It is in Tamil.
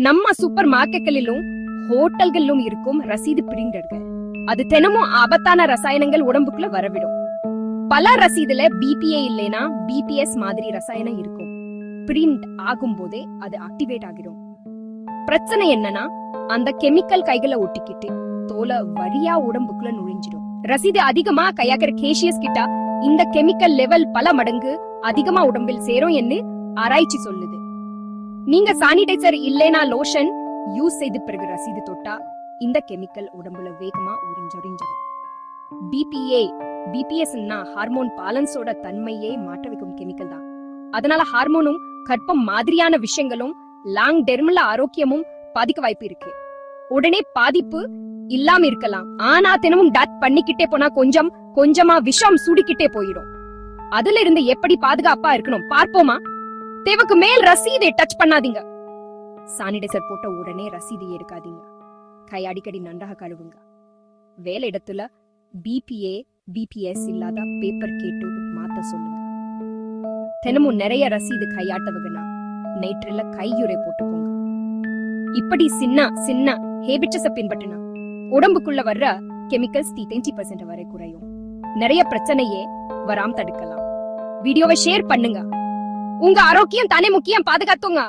நம்ம சூப்பர் மார்க்கெட்களிலும் ஹோட்டல்களிலும் இருக்கும் ரசீது பிரிண்டர்கள். அது தினமும் ஆபத்தான ரசாயனங்கள் உடம்புக்குள்ள வரவிடும். பல ரசீதுல பிபிஏ இல்லைனா பிபிஎஸ் மாதிரி ரசாயனம் இருக்கும். பிரிண்ட் ஆகும் போதே அது ஆக்டிவேட் ஆகிடும். பிரச்சனை என்னன்னா அந்த கெமிக்கல் கைகளை ஒட்டிக்கிட்டு தோலை வழியா உடம்புக்குள்ள நுழைஞ்சிடும். ரசீது அதிகமா கையாக்குற கேஷியஸ் கிட்ட இந்த கெமிக்கல் லெவல் பல மடங்கு அதிகமா உடம்பில் சேரும் என்று ஆராய்ச்சி சொல்லுது. நீங்க சானிடைசர் இல்லைனா லோஷன் யூஸ் செய்து பிறகு ரசீது தொட்டா இந்த கெமிக்கல் உடம்புல வேகமா உறிஞ்சொறிஞ்சிடும் பிபிஏ பிபிஎஸ்னா ஹார்மோன் பேலன்ஸோட தன்மையே மாற்ற வைக்கும் கெமிக்கல் தான். அதனால ஹார்மோனும் கற்பம் மாதிரியான விஷயங்களும் லாங் டெர்மில் ஆரோக்கியமும் பாதிக்க வாய்ப்பு இருக்கு. உடனே பாதிப்பு இல்லாம இருக்கலாம். ஆனா தினமும் டட் பண்ணிக்கிட்டே போனா கொஞ்சம் கொஞ்சமா விஷம் சுடிக்கிட்டே போயிடும். அதுல இருந்து எப்படி பாதுகாப்பா இருக்கணும்? பார்ப்போமா? தேவைக்கு மேல் ரசீதை டச் பண்ணாதீங்க. சானிடைசர் போட்ட உடனே ரசீது எடுக்காதீங்க. கை அடிக்கடி நன்றாக கழுவுங்க. வேலை இடத்துல பிபிஏ பிபிஎஸ் இல்லாத பேப்பர் கேட்டு மாத்த சொல்லுங்க. தினமும் நிறைய ரசீது கையாட்டவங்கன்னா நைட்ரில கையுறை போட்டுக்கோங்க. இப்படி சின்ன சின்ன ஹேபிட்ஸ பின்பற்றினா உடம்புக்குள்ள வர்ற கெமிக்கல்ஸ் டுவெண்ட்டி பர்சன்ட் வரை குறையும். நிறைய பிரச்சனையே வராம தடுக்கலாம். வீடியோவை ஷேர் பண்ணுங்க. உங்க ஆரோக்கியம் தானே முக்கியம் பாதுகாத்துங்க.